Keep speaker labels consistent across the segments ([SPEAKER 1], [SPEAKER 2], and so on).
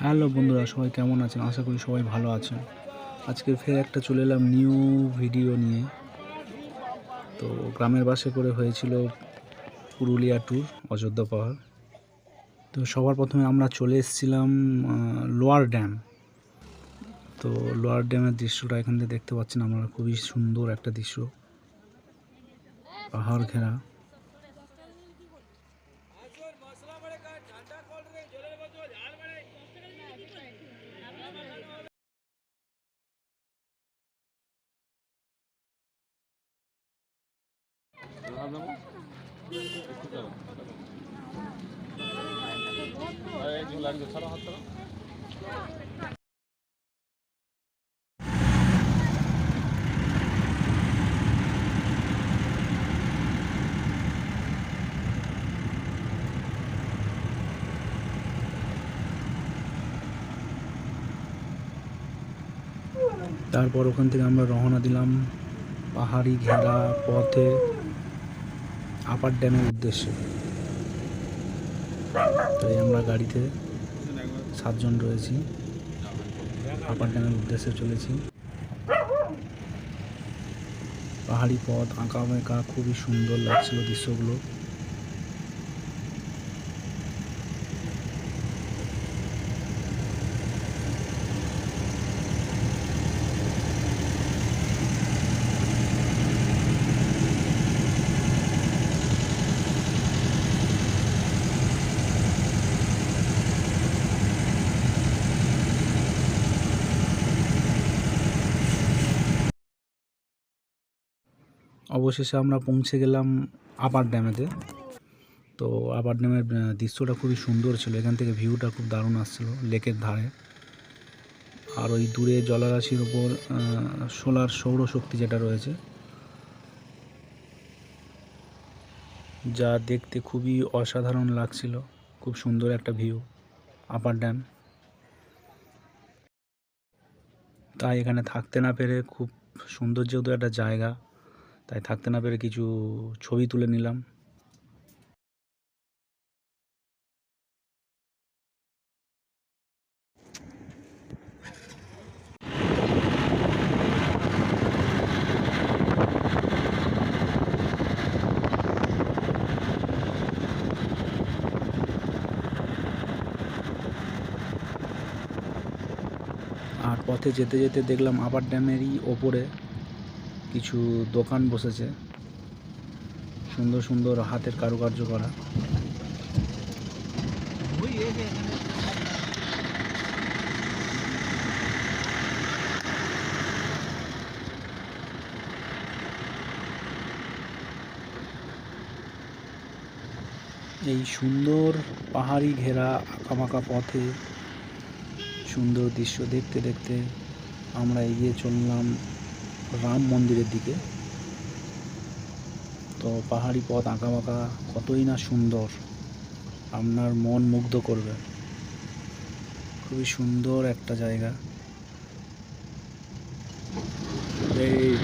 [SPEAKER 1] Hello বন্ধুরা সবাই কেমন আছেন আশা করি সবাই ভালো আছেন আজকে ফের একটা চলে এলাম নিউ ভিডিও নিয়ে তো গ্রামের বাসে করে হয়েছিল পুরুলিয়া ট্যুর অযোধ্যা পাহাড়। তো সবার প্রথমে আমরা চলে এসেছিলাম লোয়ার ড্যাম। তো লোয়ার ড্যামের দৃশ্যটা এখান থেকে দেখতে পাচ্ছেন, আমরা খুবই সুন্দর একটা দৃশ্য। পাহাড় ঘেরা তারপর ওখান থেকে আমরা রওনা দিলাম পাহাড়ি ঘেরা পথে আপার ড্যামের উদ্দেশ্যে। তাই আমরা গাড়িতে সাতজন রয়েছি। আপার ড্যামের উদ্দেশ্যে চলেছি। পাহাড়ি পথ আঁকা বাঁকা খুবই সুন্দর লাগছিল দৃশ্যগুলো। অবশেষে আমরা পৌঁছে গেলাম আপার ড্যামেতে। তো আপার ড্যামের দৃশ্যটা খুবই সুন্দর ছিল। এখান থেকে ভিউটা খুব দারুণ আসছিল লেকের ধারে। আর ওই দূরে জলরাশির ওপর সোলার সৌরশক্তি যেটা রয়েছে, যা দেখতে খুবই অসাধারণ লাগছিল। খুব সুন্দর একটা ভিউ, আপার ড্যাম। তাই এখানে থাকতে না পেরে খুব সুন্দর যেহেতু একটা জায়গা তাই থাকতে না পেরে কিছু ছবি তুলে নিলাম। আর পথে যেতে যেতে দেখলাম আপার ড্যামেরই ওপরে কিছু দোকান বসেছে। সুন্দর সুন্দর হাতের কারুকার্য করা। এই সুন্দর পাহাড়ি ঘেরা আঁকামাকা পথে সুন্দর দৃশ্য দেখতে দেখতে আমরা এগিয়ে চললাম রাম মন্দিরের দিকে। তো পাহাড়ি পথ আঁকা বাঁকা কতই না সুন্দর, আপনার মন মুগ্ধ করবে। খুবই সুন্দর একটা জায়গা। এই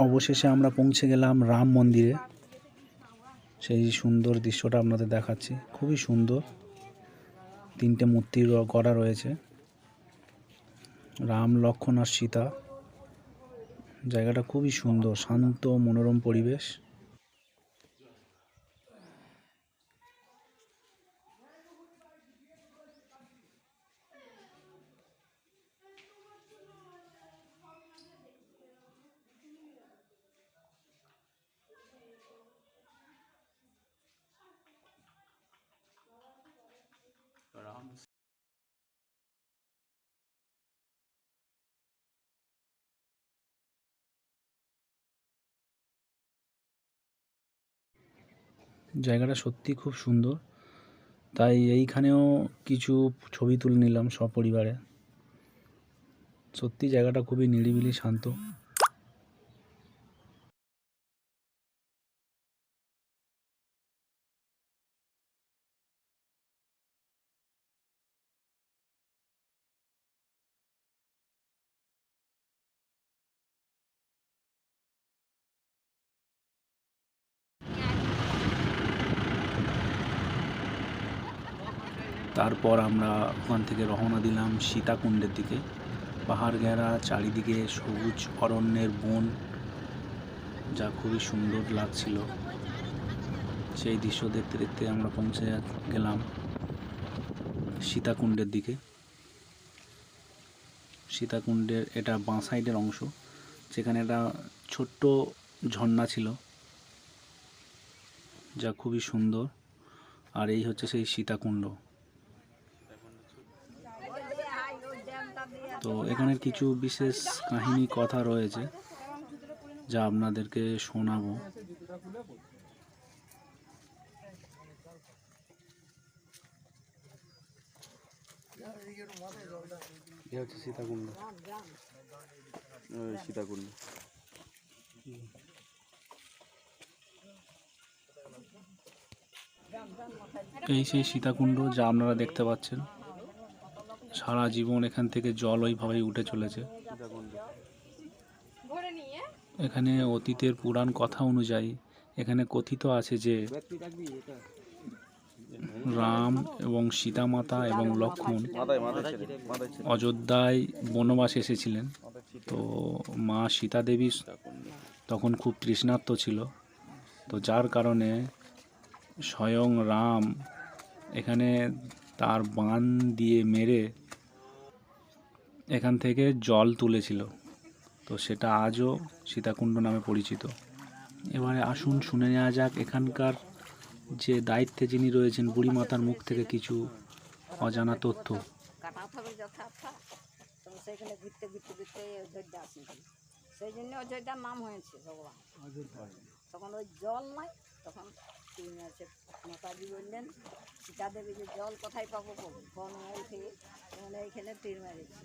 [SPEAKER 1] অবশেষে আমরা পৌঁছে গেলাম রাম মন্দিরে। সেই সুন্দর দৃশ্যটা আপনাদের দেখাচ্ছি। খুবই সুন্দর। তিনটে মূর্তি গড়া রয়েছে। রাম, লক্ষ্মণ আর সীতা। জায়গাটা খুবই সুন্দর, শান্ত, মনোরম পরিবেশ। জায়গাটা সত্যি খুব সুন্দর। তাই এইখানেও কিছু ছবি তুলে নিলাম সপরিবারে। সত্যি জায়গাটা খুবই নিরিবিলি, শান্ত। তারপর আমরা ওখান থেকে রওনা দিলাম সীতাকুণ্ডের দিকে। পাহাড় ঘেরা, চারিদিকে সবুজ অরণ্যের বন, যা খুবই সুন্দর লাগছিল। সেই দৃশ্য দেখতে দেখতে আমরা পৌঁছে গেলাম সীতাকুণ্ডের দিকে। সীতাকুণ্ডের এটা বাঁ সাইডের অংশ, যেখানে একটা ছোট্ট ঝর্ণা ছিল, যা খুবই সুন্দর। আর এই হচ্ছে সেই সীতাকুণ্ড। তো এখানের কিছু বিশেষ কাহিনী কথা রয়েছে যা আপনাদেরকে শোনাবো। হচ্ছে সীতাকুণ্ড।
[SPEAKER 2] সীতাকুণ্ড।
[SPEAKER 1] এই সেই সীতাকুণ্ড যা আপনারা দেখতে পাচ্ছেন। সারা জীবন এখান থেকে জল ওইভাবেই উঠে চলেছে। এখানে অতীতের পুরাণ কথা অনুযায়ী এখানে কথিত আছে যে রাম এবং সীতামাতা এবং লক্ষ্মণ অযোধ্যায় বনবাস এসেছিলেন। তো মা সীতা দেবী তখন খুব তৃষ্ণার্ত ছিল। তো যার কারণে স্বয়ং রাম এখানে তার বান দিয়ে মেরে এখান থেকে জল তুলেছিল। তো সেটা আজও সীতাকুণ্ড নামে পরিচিত। এবারে আসুন শুনে নেওয়া যাক এখানকার যে দায়িত্বে যিনি রয়েছেন বুড়ি মাতার মুখ থেকে কিছু অজানা তথ্য।
[SPEAKER 3] সেখানে ঘুরতে ঘুরতে ঘুরতে অযোধ্যা আসি সেই জন্য অযোধ্যার নাম হয়েছে ভগবান তখন ওই জল নাই তখন তিনি আছে মাতাজি বললেন সীতা দেবী যে জল কোথায় পাবো বনমহল থেকে। তখন এইখানে তীর মেরেছি।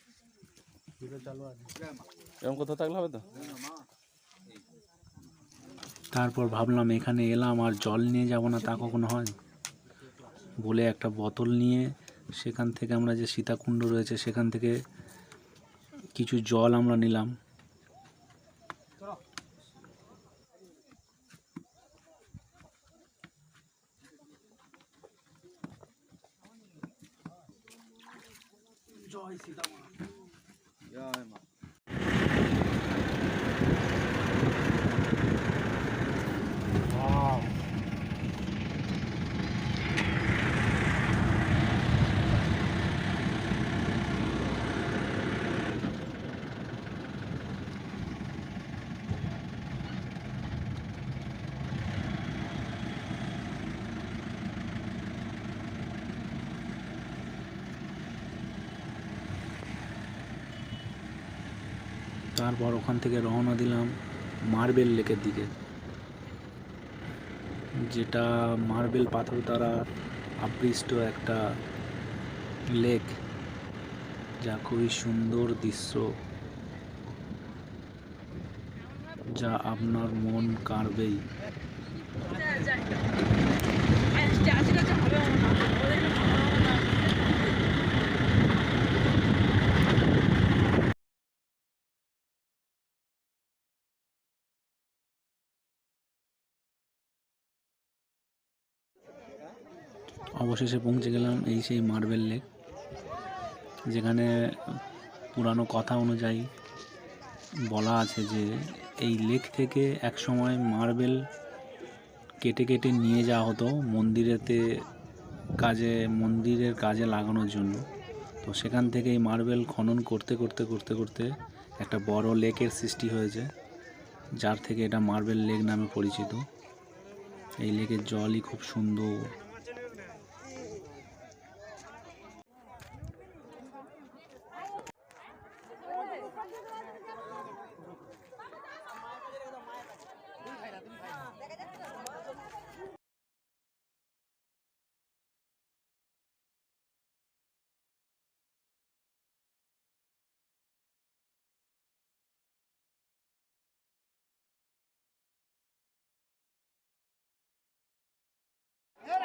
[SPEAKER 1] তারপর ভাবলাম এখানে এলাম আর জল নিয়ে যাব না তা কখনো হয়? বলে একটা বোতল নিয়ে সেখান থেকে আমরা যে সীতাকুণ্ড রয়েছে সেখান থেকে কিছু জল আমরা নিলাম
[SPEAKER 2] জয় মা
[SPEAKER 1] তারপর ওখান থেকে রওনা দিলাম মার্বেল লেকের দিকে। যেটা মার্বেল পাথর দ্বারা আবৃষ্ট একটা লেক, যা খুবই সুন্দর দৃশ্য, যা আপনার মন কাড়বেই। অবশেষে পৌঁছে গেলাম এই সেই মার্বেল লেক, যেখানে পুরানো কথা অনুযায়ী বলা আছে যে এই লেক থেকে একসময় মার্বেল কেটে কেটে নিয়ে যাওয়া হতো মন্দিরেতে কাজে, মন্দিরের কাজে লাগানোর জন্য। তো সেখান থেকে এই মার্বেল খনন করতে করতে করতে করতে একটা বড় লেকের সৃষ্টি হয়েছে, যার থেকে এটা মার্বেল লেক নামে পরিচিত। এই লেকের জলই খুব সুন্দর।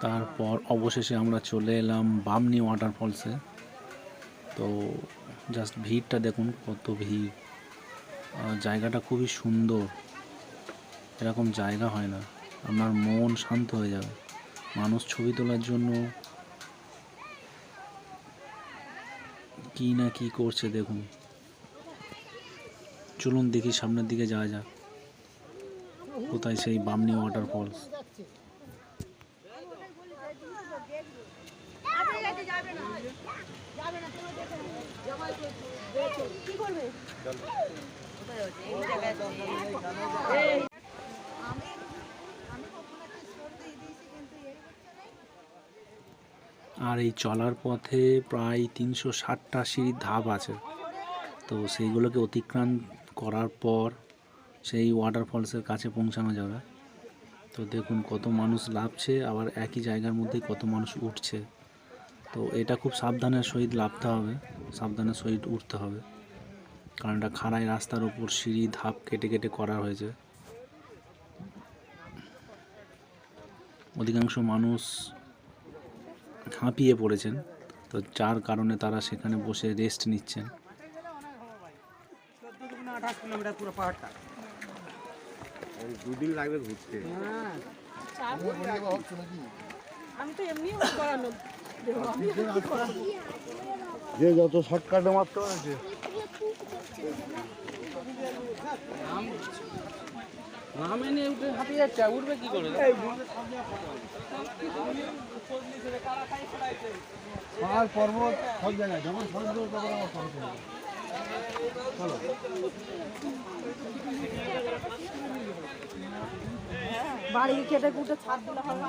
[SPEAKER 1] তারপর অবশেষে আমরা চলে এলাম বামনি ওয়াটারফলসে তো জাস্ট ভিড়টা দেখুন, কত ভিড়। জায়গাটা খুবই সুন্দর। এরকম জায়গা হয় না। আপনার মন শান্ত হয়ে যাবে। মানুষ ছবি তোলার জন্য কি না কি করছে দেখুন। চলুন দেখি সামনের দিকে যাওয়া যাক। কোথায় সেই বামনি ওয়াটারফলস আর এই চলার পথে প্রায় তিনশো ষাটটা সিঁড়ির ধাপ আছে। তো সেইগুলোকে অতিক্রম করার পর সেই ওয়াটারফলসের কাছে পৌঁছানো যাবে। তো দেখুন কত মানুষ লাভছে আবার একই জায়গার মধ্যেই কত মানুষ উঠছে। তো এটা খুব সাবধানের সহিত লাভতে হবে, সাবধানের সহিত উঠতে হবে। কারণ এটা খাড়াই রাস্তার উপর সিঁড়ি, ধাপ কেটে কেটে করা হয়েছে। অধিকাংশ মানুষ হাঁপিয়ে পড়েছেন। তো যার কারণে তারা সেখানে বসে রেস্ট নিচ্ছেন।
[SPEAKER 4] আঠাশ কিলোমিটার পুরো পাহাড়টা।
[SPEAKER 2] দুদিন লাগবে ঘুরতে।
[SPEAKER 4] যে যত শর্টকাটে মারতে পারছে নামে নিয়ে উঠে হাঁপিয়ে যাচ্ছে উঠবে কি করে?
[SPEAKER 5] পাহাড় পর্বত সব জায়গায়। যখন সমুদ্র তখন আমার হবে।
[SPEAKER 3] বাড়ি কেটে কুটে ছাদ দিলে হবে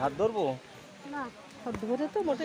[SPEAKER 2] হাত ধরবো?
[SPEAKER 3] না ধরে তো মোটে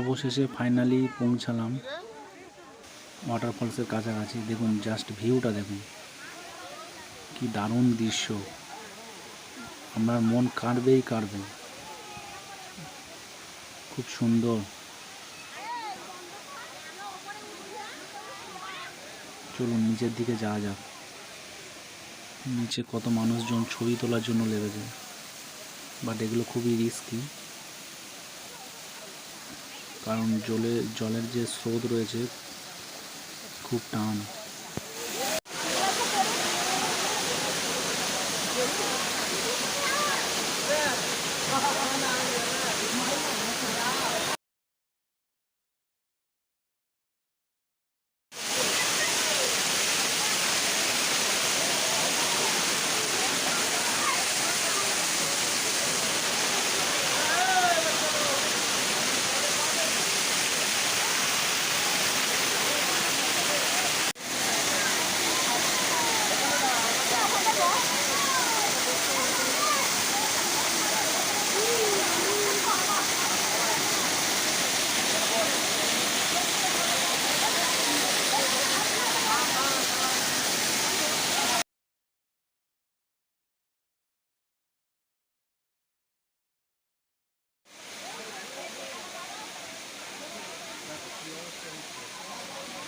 [SPEAKER 1] অবশেষে ফাইনালি পৌঁছালাম ওয়াটারফলসের কাছাকাছি। দেখুন জাস্ট ভিউটা দেখুন। কি দারুণ দৃশ্য। আপনার মন কাঁদবেই কাঁদবে। খুব সুন্দর। চলুন, নিচের দিকে যাওয়া যাক। নিচে কত মানুষজন, ছবি তোলার জন্য লেগেছে। বাট এগুলো খুবই রিস্কি কারণ জলে জলের যে স্রোত রয়েছে খুব টান।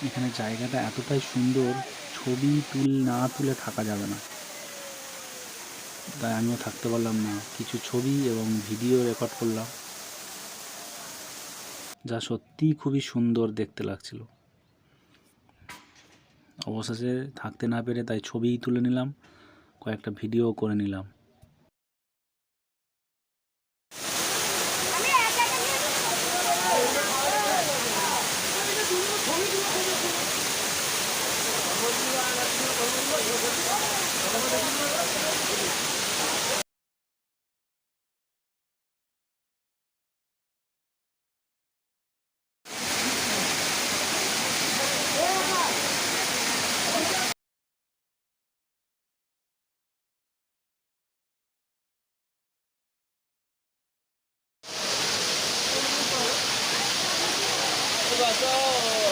[SPEAKER 1] এখানে জায়গাটা এতটাই সুন্দর, ছবি তুল, না তুলে থাকা যাবে না। তাই আমিও থাকতে পারলাম না। কিছু ছবি এবং ভিডিও রেকর্ড করলাম, যা সত্যি খুবই সুন্দর দেখতে লাগছিল। অবশেষে থাকতে না পেরে তাই ছবিই তুলে নিলাম, কয়েকটা ভিডিও করে নিলাম।
[SPEAKER 4] Arrasou!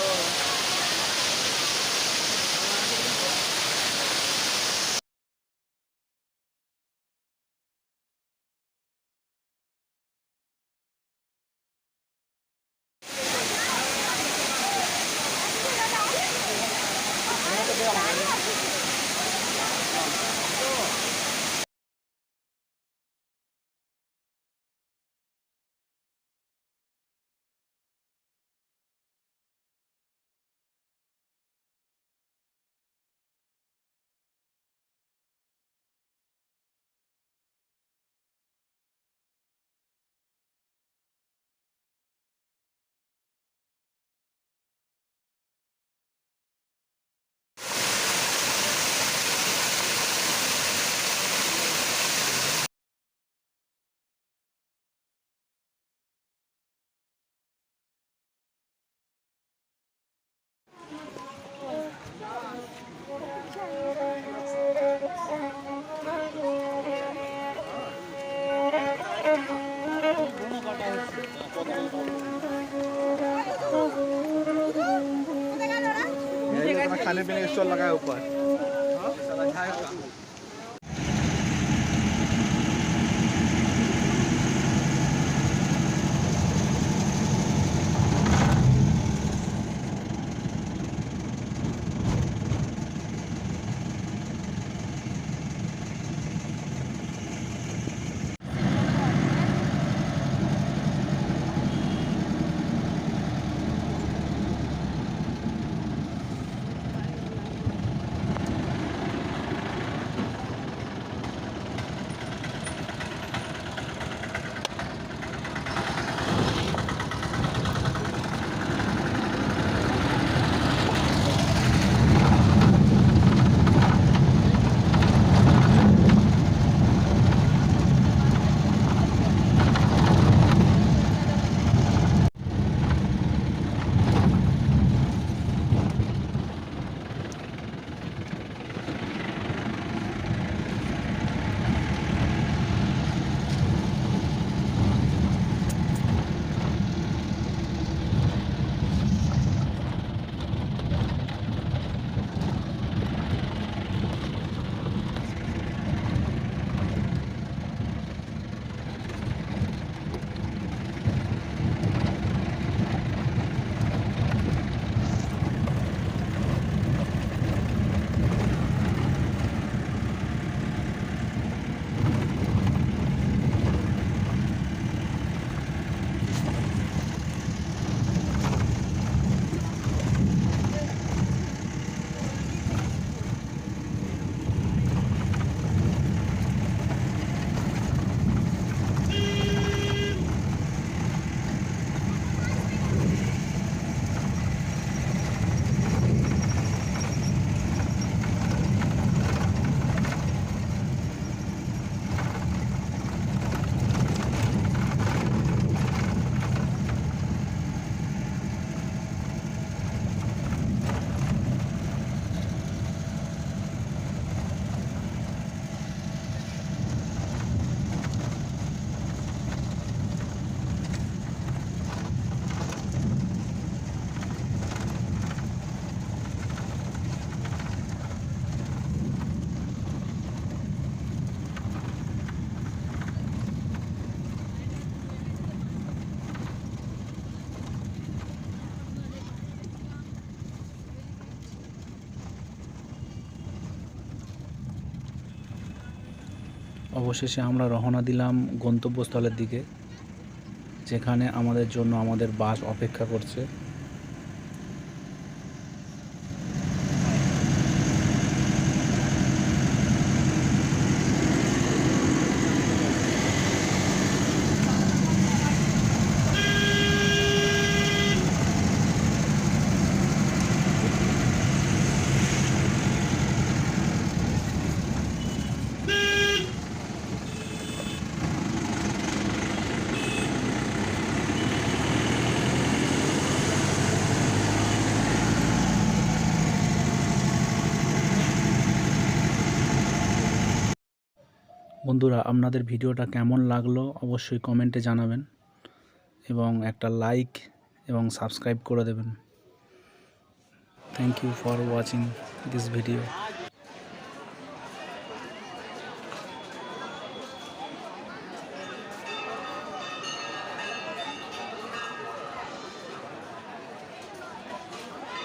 [SPEAKER 4] लगा है ऊपर
[SPEAKER 1] অবশেষে আমরা রওনা দিলাম গন্তব্যস্থলের দিকে যেখানে আমাদের জন্য আমাদের বাস অপেক্ষা করছে। বন্ধুরা, আপনাদের ভিডিওটা কেমন লাগল অবশ্যই কমেন্টে জানাবেন এবং একটা লাইক এবং সাবস্ক্রাইব করে দেবেন। Thank you for watching this video